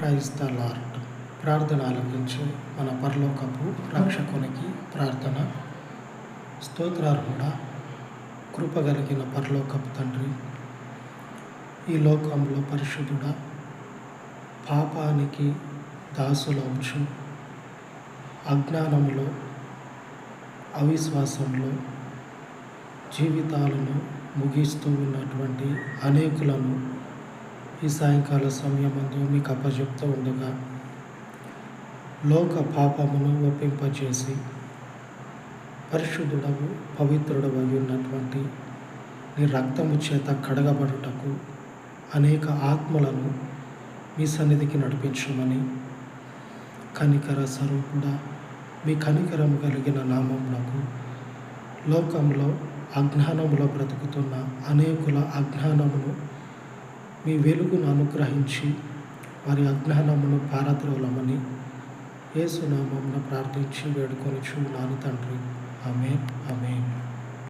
Praise the lord ప్రార్థన ఆలకించే మన పరలోకపు రక్షకునికి ప్రార్థన. స్తోత్రార్హుడ కృపగలిగిన పరలోకపు తండ్రి ఈ లోకంలో పరిశుద్ధుడ పాపానికి దాసులవచ్చు అజ్ఞానంలో అవిశ్వాసంలో జీవితాలను ముగిస్తూ ఉన్నటువంటి అనేకులను ఈ సాయంకాల సమయమందు మీకు అప్పచెప్తూ ఉండగా లోక పాపమును ఒప్పింపజేసి పరిశుద్ధుడవు పవిత్రుడవు ఉన్నటువంటి నీ రక్తము చేత కడగబడుటకు అనేక ఆత్మలను మీ సన్నిధికి నడిపించమని కనికర స్వరూపుడా మీ కనికరం కలిగిన నామమునకు లోకంలో అజ్ఞానంలో బ్రతుకుతున్న అనేకుల అజ్ఞానమును మీ వెలుగును అనుగ్రహించి వారి అజ్ఞానమును పారద్రోలమని ఏసునామమున ప్రార్థించి వేడుకొని చూడాను తండ్రి.